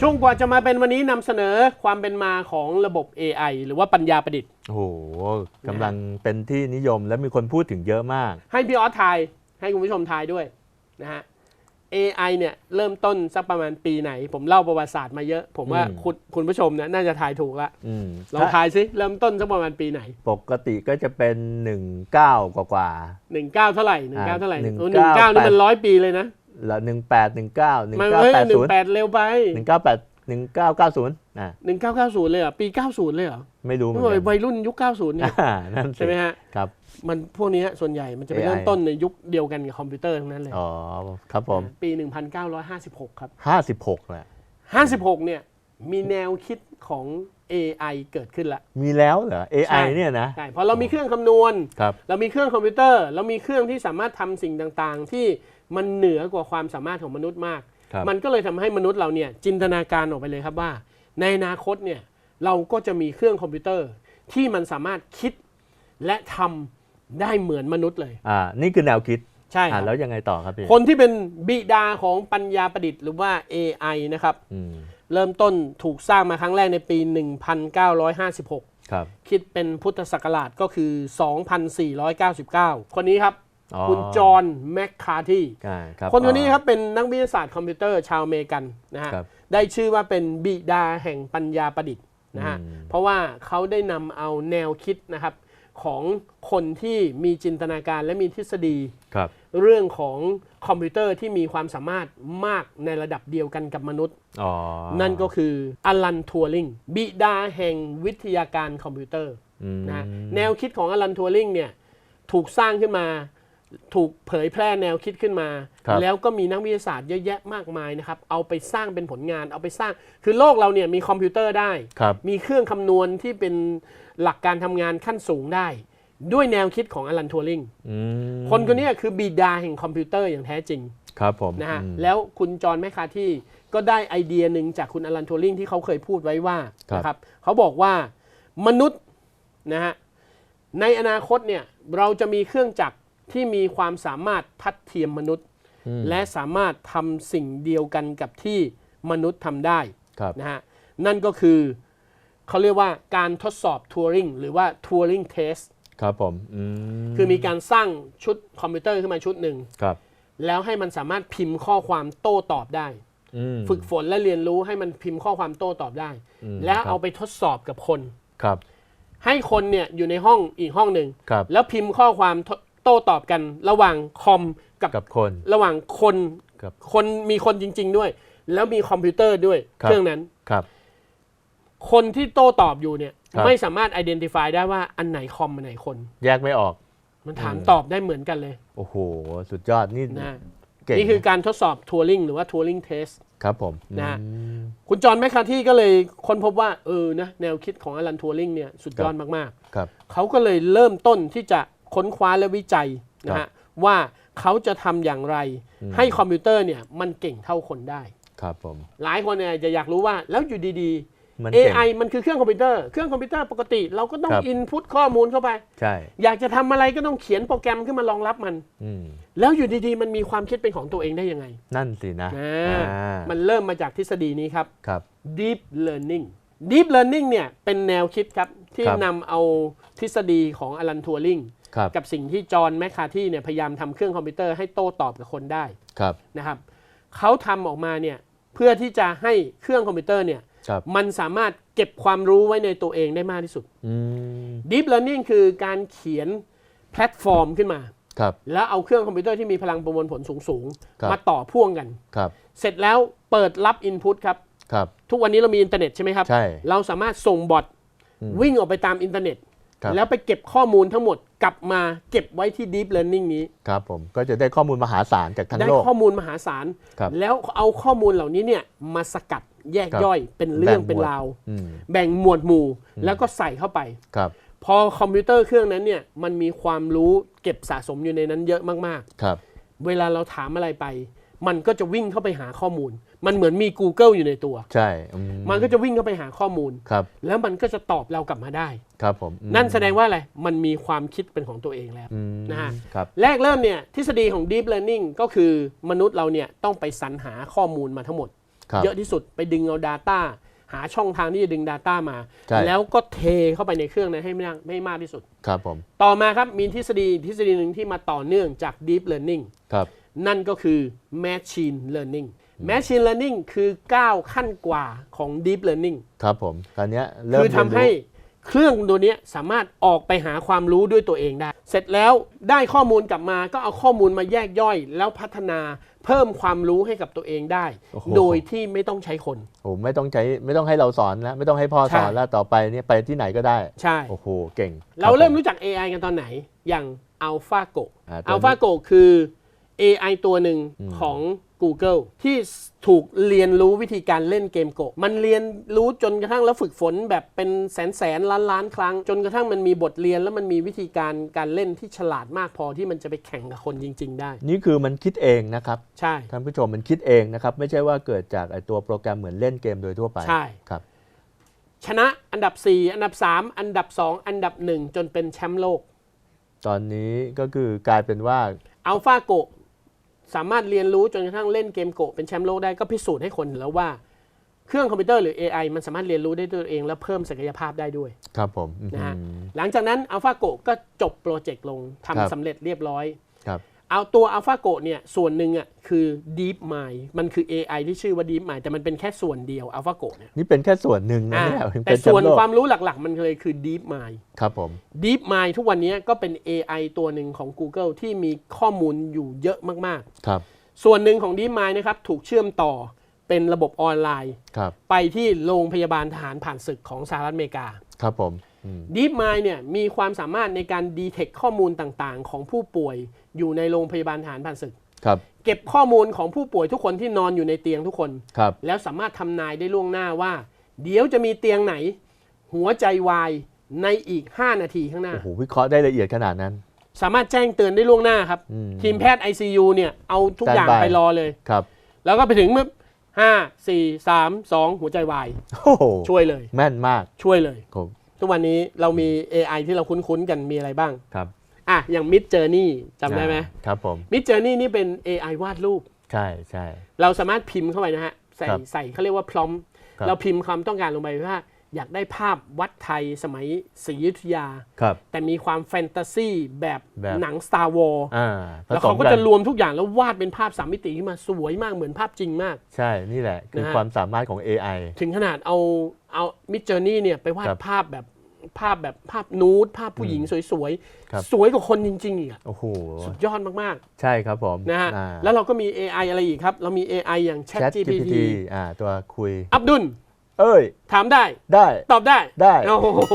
ช่วงกว่าจะมาเป็นวันนี้นำเสนอความเป็นมาของระบบ AI หรือว่าปัญญาประดิษฐ์ โอ้โหกำลังเป็นที่นิยมและมีคนพูดถึงเยอะมาก ให้พี่ออสทาย ให้คุณผู้ชมทายด้วยนะฮะ AI เนี่ยเริ่มต้นสักประมาณปีไหน ผมเล่าประวัติศาสตร์มาเยอะ ผมว่าอืมคุณคุณผู้ชมเนี่ยน่าจะทายถูกละอืมลองทายซิเริ่มต้นสักประมาณปีไหน ปกติก็จะเป็น 19 กว่ากว่า19 เท่าไหร่19อ่าเท่าไหร่19โอ้19นี่มันร้อยปีเลยนะ ๆแล้ว18 19มันเฮ้ย1980 18เร็วไป198 1990อะ1990เลยเหรอปี90เลยเหรอไม่รู้เหมือนโอ้ยกันวัยรุ่นยุค90เนี่ยอ่านั่นสิใช่ไหมฮะครับมันพวกเนี้ยส่วนใหญ่มันจะไป AI เริ่มต้นในยุคเดียวกันกับคอมพิวเตอร์ทั้งนั้นเลยอ๋อครับผมปี 1956 ครับ 56แหละ56 เนี่ยมีแนวคิดของ AI เกิดขึ้นละ มีแล้วเหรอ ใช่ AI เนี่ยนะ ใช่เพราะเรามีเครื่องคำนวณ ครับ เรามีเครื่องคอมพิวเตอร์ เรามีเครื่องที่สามารถทำสิ่งต่างๆ ที่มันเหนือกว่าความสามารถของมนุษย์มาก ครับ มันก็เลยทำให้มนุษย์เราเนี่ยจินตนาการออกไปเลยครับว่า ในอนาคตเนี่ยเราก็จะมีเครื่องคอมพิวเตอร์ ที่มันสามารถคิดและทำได้เหมือนมนุษย์เลย อ่า นี่คือแนวคิด ใช่คอ่า รับ แล้วยังไงต่อครับพี่คนที่เป็นบิดาของปัญญาประดิษฐ์หรือว่า AI นะครับ อืม เริ่มต้นถูกสร้างมาครั้งแรกในปี 1956 ครับ คิดเป็นพุทธศักราชก็คือ 2499 คนนี้ครับอ๋อคุณจอห์นแมคคาร์ทีอ่ารับคนคนนี้อ๋อครับเป็นนักวิทยาศาสตร์คอมพิวเตอร์ชาวอเมริกันนะฮะครับได้ชื่อว่าเป็นบิดาแห่งปัญญาประดิษฐ์นะฮะอืมเพราะว่าเขาได้นำเอาแนวคิดนะครับ ของคนที่มีจินตนาการและมีทฤษฎีครับ เรื่องของคอมพิวเตอร์ที่มีความสามารถมากในระดับเดียวกันกับมนุษย์ อ๋อนั่นก็คืออลันทัวริงบิดาแห่งวิทยาการคอมพิวเตอร์อืมนะแนวคิดของอลันทัวริงเนี่ยถูกสร้างขึ้นมา ถูกเผยแพร่แนวคิดขึ้นมา ครับแล้วก็มีนักวิทยาศาสตร์เยอะแยะมากมายนะครับ เอาไปสร้างเป็นผลงาน เอาไปสร้าง คือโลกเราเนี่ยมีคอมพิวเตอร์ได้ ครับ มีเครื่องคำนวณที่เป็นหลักการทำงานขั้นสูงได้ ด้วยแนวคิดของอลันทัวริง อืมคนคนนี้คือบิดาแห่งคอมพิวเตอร์อย่างแท้จริงครับผมนะฮะ อืม แล้วคุณจอห์นแมคคาที่ก็ได้ไอเดียหนึ่งจากคุณอลันทัวริงที่เขาเคยพูดไว้ว่าครับ นะครับ เขาบอกว่ามนุษย์นะฮะในอนาคตเนี่ยเราจะมีเครื่องจักร ที่มีความสามารถทัดเทียมมนุษย์อืมและสามารถทำสิ่งเดียวกันกับที่มนุษย์ทำได้ครับนะฮะนั่นก็คือเขาเรียกว่าการทดสอบทัวริงหรือว่าทัวริงเทสครับผมอืมคือมีการสร้างชุดคอมพิวเตอร์ขึ้นมาชุดหนึ่งครับแล้วให้มันสามารถพิมพ์ข้อความโต้ตอบได้อืมฝึกฝนและเรียนรู้ให้มันพิมพ์ข้อความโต้ตอบได้อืมแล้วครับเอาไปทดสอบกับคนครับ ให้คนเนี่ยอยู่ในห้องอีกห้องหนึ่งครับแล้วพิมพ์ข้อความ โตโต้ตอบกันระหว่างคอมกับกับคน ระหว่างคนครับ คนมีคนจริง ๆ ด้วย แล้วมีคอมพิวเตอร์ด้วยครับ เครื่องนั้น ครับ คนที่โต้ตอบอยู่เนี่ย ครับ ไม่สามารถ identify ได้ว่าอันไหนคอมอันไหนคน แยกไม่ออก มันถามอืม ตอบได้เหมือนกันเลยโอ้โห สุดยอดนี่นะเก่งนี่คือการทดสอบทัวริงหรือว่าทัวริงเทส ครับผมนะ อืม คุณจอห์นแมคคาที่ก็เลยค้นพบว่าเออนะแนวคิดของอลันทัวริงเนี่ยสุดยอดมากครับ ๆ เขาก็เลยเริ่มต้นที่จะ ค้นคว้าและวิจัยนะครัฮะบว่าเขาจะทำอย่างไรอืมให้คอมพิวเตอร์เนี่ยมันเก่งเท่าคนได้ ครับผม หลายคนเนี่ยจะอยากรู้ว่าแล้วอยู่ดีมันๆเก่ง AI มันคือเครื่องคอมพิวเตอร์เครื่องคอมพิวเตอร์ปกติเราก็ต้องครับ อินพุตข้อมูลเข้าไป ใช่อยากจะทำอะไรก็ต้องเขียนโปรแกรมขึ้นมารองรับมัน อืมแล้วอยู่ดีๆ มันมีความคิดเป็นของตัวเองได้ยังไงนั่นสินะอ่าอ่ามันเริ่มมาจากทฤษฎีนี้ครับ ครับ Deep Learning Deep Learning เนี่ยเป็นแนวคิดครับ ที่ครับ นำเอาทฤษฎีของอลันทัวริงครับ กับสิ่งที่จอห์นแมคคาที่เนี่ยพยายามทำเครื่องคอมพิวเตอร์ให้โต้ตอบกับคนได้ครับนะครับเขาทำออกมาเนี่ยเพื่อที่จะให้เครื่องคอมพิวเตอร์เนี่ยครับมันสามารถเก็บความรู้ไว้ในตัวเองได้มากที่สุดอืม Deep Learning คือการเขียนแพลตฟอร์มขึ้นมาครับแล้วเอาเครื่องคอมพิวเตอร์ที่มีพลังประมวลผลสูงครับๆมาต่อพ่วงกันครับเสร็จแล้วเปิดรับ Input ครับครับทุกวันนี้เรามีอินเทอร์เน็ตใช่ไหมครับใช่เราสามารถส่งบอทอืมวิ่งออกไปตามอินเทอร์เน็ตครับแล้วไปเก็บข้อมูลทั้งหมด กลับมาเก็บไว้ที่ Deep Learning นี้ ครับผมก็จะได้ข้อมูลมหาศาลจากทั้งได้โลก ข้อมูลมหาศาล ครับแล้วเอาข้อมูลเหล่านี้เนี่ยมาสกัดแยกครับย่อยเป็นเรื่องแบ่งหมวด เป็นราว อืมแบ่งหมวดหมู่แล้วก็ใส่เข้าไป ครับพอคอมพิวเตอร์เครื่องนั้นเนี่ยมันมีความรู้เก็บสะสมอยู่ในนั้นเยอะมากครับ ๆ เวลาเราถามอะไรไป มันก็จะวิ่งเข้าไปหาข้อมูล มันเหมือนมี Google อยู่ในตัว ใช่อืมันก็จะวิ่งเข้าไปหาข้อมูล ครับ แล้วมันก็จะตอบเรากลับมาได้ ครับผมอืมนั่นแสดงว่าอะไร มันมีความคิดเป็นของตัวเองแล้ว อืมนะฮะ ครับ แรกเริ่มเนี่ยทฤษฎีของ Deep Learning ก็คือมนุษย์เราเนี่ยต้องไปสรรหาข้อมูลมาทั้งหมด ครับ เยอะที่สุดไปดึงเอา Data หาช่องทางที่จะดึง Data มา ใช่ แล้วก็เทเข้าไปในเครื่องนั้นให้มากให้มากที่สุด ครับผม ต่อมาครับมีทฤษฎีทฤษฎีหนึ่งที่มาต่อเนื่องจาก Deep Learning ครับ นั่นก็คือ Machine Learning Machine Learning คือก้าวขั้นกว่าของ Deep Learning ครับผมคราวเนี้ยเริ่มคือทำเรียนรู้ให้เครื่องตัวเนี้ยสามารถออกไปหาความรู้ด้วยตัวเองได้ เสร็จแล้วได้ข้อมูลกลับมาก็เอาข้อมูลมาแยกย่อย แล้วพัฒนาเพิ่มความรู้ให้กับตัวเองได้โอ้โหโดยที่ไม่ต้องใช้คนโอ้ไม่ต้องใช้ไม่ต้องให้เราสอนแล้วไม่ต้องให้พ่อสอนใช่แล้วต่อไปเนี่ยไปที่ไหนก็ได้ใช่โอ้โหเก่ง เราเริ่มคบผรู้จัก AI กันตอนไหนอย่าง AlphaGo อ่าตัวนี้ AlphaGo คือ AI ตัวหนึ่งของ Google ที่ถูกเรียนรู้วิธีการเล่นเกมโกะมันเรียนรู้จนกระทั่งแล้วฝึกฝนแบบเป็นแสนแสนล้านล้านครั้ง จนกระทั่งมันมีบทเรียนแล้วมันมีวิธีการการเล่นที่ฉลาดมากพอที่มันจะไปแข่งกับคนจริง ๆ ได้ นี่คือมันคิดเองนะครับใช่ท่านผู้ชมมันคิดเองนะครับ ไม่ใช่ว่าเกิดจากไอ้ตัวโปรแกรมเหมือนเล่นเกมโดยทั่วไปใช่ครับชนะอันดับ 4 อันดับ 3 อันดับ 2 อันดับ 1 จนเป็นแชมป์โลก ตอนนี้ก็คือกลายเป็นว่าอัลฟาโก สามารถเรียนรู้จนกระทั่งเล่นเกมโกะเป็นแชมป์โลกได้ก็พิสูจน์ให้คนเห็นแล้วว่าเครื่องคอมพิวเตอร์หรือ AI มันสามารถเรียนรู้ได้ด้วยตัวเอง และเพิ่มศักยภาพได้ด้วย ครับผมอื้อนะฮะหือหลังจากนั้นอัลฟาโกก็จบโปรเจกต์ลงครับทำสำเร็จเรียบร้อย ครับ เอาตัวอัลฟาโกเนี่ยส่วนหนึ่งอะคือ Deep Mind มันคือ AI ที่ชื่อว่า Deep Mind แต่มันเป็นแค่ส่วนเดียวอัลฟาโกเนี่ยนี่เป็นแค่ส่วนหนึ่งนะอ่าเนี่ยยังแต่เป็นแชส่วมนป์โลกความรู้หลักๆ มันเลยคือ Deep Mind ครับผม Deep Mind ทุกวันนี้ก็เป็น AI ตัวหนึ่งของ Google ที่มีข้อมูลอยู่เยอะมากครับๆส่วนหนึ่งของ Deep Mind นะครับถูกเชื่อมต่อเป็นระบบออนไลน์ครับไปที่โรงพยาบาลทหารผ่านศึกของสหรัฐอเมริกา ครับผม อืม Deep Mind เนี่ยมีความสามารถในการดีเทคข้อมูลต่างๆ ของผู้ป่วยอยู่ในโรงพยาบาลทหารผ่านศึกครับเก็บข้อมูลของผู้ป่วยทุกคนที่นอนอยู่ในเตียงทุกคนครับแล้วสามารถทำนายได้ล่วงหน้าว่า เดี๋ยวจะมีเตียงไหน หัวใจวายในอีก 5 นาทีข้างหน้าโอ้โหวิเคราะห์ได้ละเอียดขนาดนั้น สามารถแจ้งเตือนได้ล่วงหน้าครับอืมทีมแพทย์ ICU เนี่ยเอาทุกอย่าง Standby ไปรอเลยครับ แล้วก็ไปถึงเมื่อห้าสี่สามสองหัวใจวายโอ้โหช่วยเลย แม่นมากช่วยเลยครับ ทุกวันนี้เรามี AI ที่เราคุ้นๆกันมีอะไรบ้างครับอะอย่าง Mid Journey จำได้ไหมอ่าครับผม Mid Journey นี่เป็น AI วาดรูป ใช่ใช่เราสามารถพิมพ์เข้าไปนะฮะ ใส่ครับใส่เขาเรียกว่าพร้อมครับเราพิมพ์ความต้องการลงไปว่า อยากได้ภาพวัดไทยสมัยศรีอยุธยา ครับ แต่มีความแฟนตาซีแบบแบบหนัง Star Wars อ่าผแล้วสเขามก็กัจะนรวมทุกอย่างแล้ววาดเป็นภาพสามมิติขึ้นมาสวยมากเหมือนภาพจริงมาก ใช่ นี่แหละ คือนะฮะ ความสามารถของ AI ถึงขนาดเอาเอามิจเจอร์นี่เนี่ยไปวาดครับภาพแบบภาพแบบภาพนูดภาพผู้หญิงสวยครับ ๆ สวยกว่าคนจริงๆอีกอะโอ้โห สุดยอดมากใช่ครับผมๆนะฮะอ่า แล้วเราก็มี AI อะไรอีกครับ เรามี AI อย่าง Chat ChatGPT GPT อ่าตัวคุยอับดุล เอ้ย ถามได้ ได้ ตอบได้ได้ โอ้โห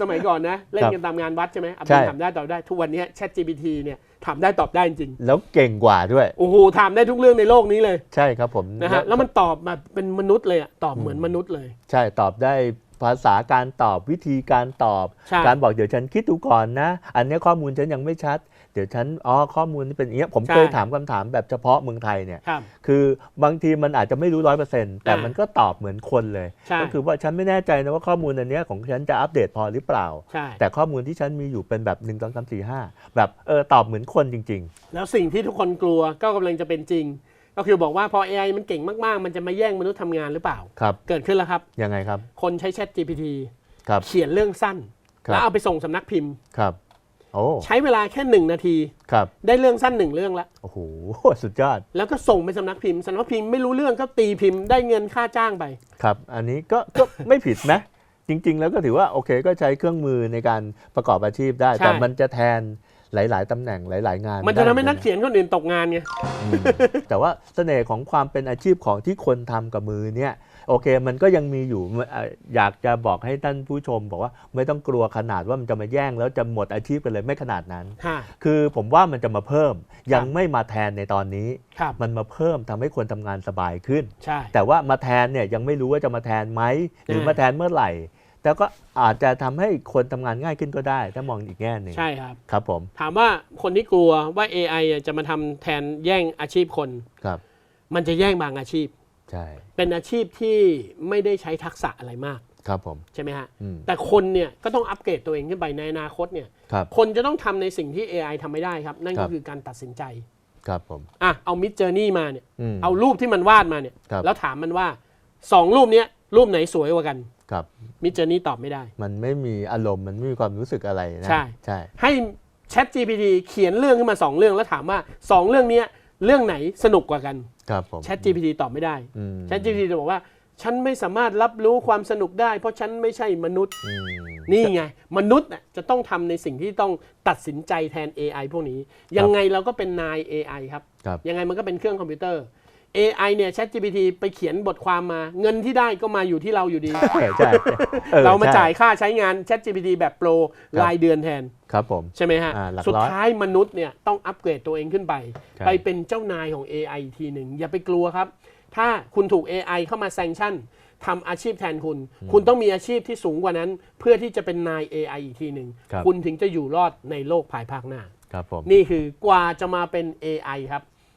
สมัยก่อนนะ เล่นครับกันตามงานวัดใช่ไหมอับใช่ดุลถามได้ตอบได้ ทุกวันนี้ ChatGPT เนี่ยถามได้ตอบได้จริง แล้วเก่งกว่าด้วย โอ้โห ถามได้ทุกเรื่องในโลกนี้เลย ใช่ครับผมนะฮะ แล้วมันตอบมาเป็นมนุษย์เลยอะตอบเหมือนมนุษย์เลย ใช่ ตอบได้ภาษาการตอบวิธีการตอบใช่การบอกเดี๋ยวฉันคิดดูก่อนนะ อันเนี้ยข้อมูลฉันยังไม่ชัด เดี๋ยวฉันอ๋อข้อมูลนี่เป็นอย่างเงี้ยผมใช่เคยถามคำถามแบบเฉพาะเมืองไทยเนี่ยครับคือบางทีมันอาจจะไม่รู้ร้อยเปอร์เซ็นต์แต่อ่ามัมันก็ตอบเหมือนคนเลยใช่ก็คือว่าฉันไม่แน่ใจนะว่าข้อมูลอันเนี้ยของฉันจะอัปเดตพอหรือเปล่าใช่แต่ข้อมูลที่ฉันมีอยู่เป็นแบบ1 2 3 4 5แบบเออตอบเหมือนคนจริงแล้วสิ่งที่ทุกคนกลัวก็กำลังจะเป็นจริงก็คือบอกว่าพอ AI มันเก่งมากๆ มันจะมาแย่งมนุษย์ทำงานหรือเปล่าๆครับเกิดขึ้นแล้วครับ ยังไงครับ คนใช้ Chat GPT ครับเขียนเรื่องสั้นครับแล้วเอาไปส่งสำนักพิมพ์ครับโอ้ ใช้เวลาแค่หนึ่งนาทีครับได้เรื่องสั้นหนึ่งเรื่องละโอ้โหสุดยอด แล้วก็ส่งไปสำนักพิมพ์สำนักพิมพ์ไม่รู้เรื่องก็ตีพิมพ์ได้เงินค่าจ้างไปครับ อันนี้ก็ก็ไม่ผิดนะจริง ๆ แล้วก็ถือว่าโอเคก็ใช้เครื่องมือในการประกอบอาชีพได้ใช่แต่มันจะแทนหลาย ๆ ตำแหน่งหลาย ๆ งาน มันจะทำให้ได้นักเหอเขียนคนอื่นตกงานไงอืมแต่ว่าเสน่ห์ของความเป็นอาชีพของที่คนทำกับมือเนี่ย โอเค มันก็ยังมีอยู่เอ่ออยากจะบอกให้ท่านผู้ชม บอกว่าไม่ต้องกลัวขนาดว่ามันจะมาแย่งแล้วจะหมดอาชีพไปเลยไม่ขนาดนั้นค่ะคือผมว่ามันจะมาเพิ่มยังไม่มาแทนในตอนนี้ครับมันมาเพิ่มทำให้คนทำงานสบายขึ้นใช่แต่ว่ามาแทนเนี่ยยังไม่รู้ว่าจะมาแทนไหมหรือใช่มาแทนเมื่อไหร่แต่ก็อาจจะทำให้คนทำงานง่ายขึ้นก็ได้ ถ้ามองอีกแง่หนึ่งใช่ครับครับผม ถามว่าคนที่กลัวว่า AI อะจะมาทำแทนแย่งอาชีพคนครับ มันจะแย่งบางอาชีพ ใช่ เป็นอาชีพที่ไม่ได้ใช้ทักษะอะไรมาก ครับผม ใช่ไหมฮะ อืมแต่คนเนี่ยก็ต้องอัปเกรดตัวเองขึ้นไปในอนาคตเนี่ย ครับคนจะต้องทำในสิ่งที่ AI ทำไม่ได้ครับ นั่นครัก็บ คือการตัดสินใจ ครับผม อะ เอามิดเจอร์นี่มาเนี่ย อืมเอารูปที่มันวาดมาเนี่ย ครับ แล้วถามมันว่าสองรูปเนี้ยรูปไหนสวยกว่ากัน ครับ มิดเจอร์นี่ตอบไม่ได้ มันไม่มีอารมณ์มันไม่มีความรู้สึกอะไรนะใช่ ใช่ ให้ Chat GPT เขียนเรื่องขึ้นมาสองเรื่องแล้วถามว่าสองเรื่องเนี้ย เรื่องไหนสนุกกว่ากันครับผม Chat GPT ตอบไม่ได้ อืม Chat GPT จะบอกว่า ฉันไม่สามารถรับรู้ความสนุกได้ เพราะฉันไม่ใช่มนุษย์ อืมนี่ไง มนุษย์น่ะจะต้องทำในสิ่งที่ต้องตัดสินใจแทน AI พวกนี้ ยังไงเราก็เป็นนาย AI ครับ ครับ ยังไงมันก็เป็นเครื่องคอมพิวเตอร์ AI เนี่ย ChatGPT ไปเขียนบทความมา เงินที่ได้ก็มาอยู่ที่เราอยู่ดี ใช่ใช่ออเรามาใช่ จ่ายค่าใช้งาน ChatGPT แบบโปรครับ รายเดือนแทน ครับผม ใช่ไหมฮะ อ่าหลักร้อยสุดท้ายมนุษย์เนี่ยต้องอัปเกรดตัวเองขึ้นไปใช่ไปเป็นเจ้านายของ AI อีกทีหนึ่ง อย่าไปกลัวครับ ถ้าคุณถูก AI เข้ามาแซงชั่นทำอาชีพแทนคุณ คุณต้องมีอาชีพที่สูงกว่านั้น เพื่อที่จะเป็นนาย AI อีกทีหนึ่งครับ คุณถึงจะอยู่รอดในโลกภายภาคหน้า ครับผม นี่คือกว่าจะมาเป็น AI ครับ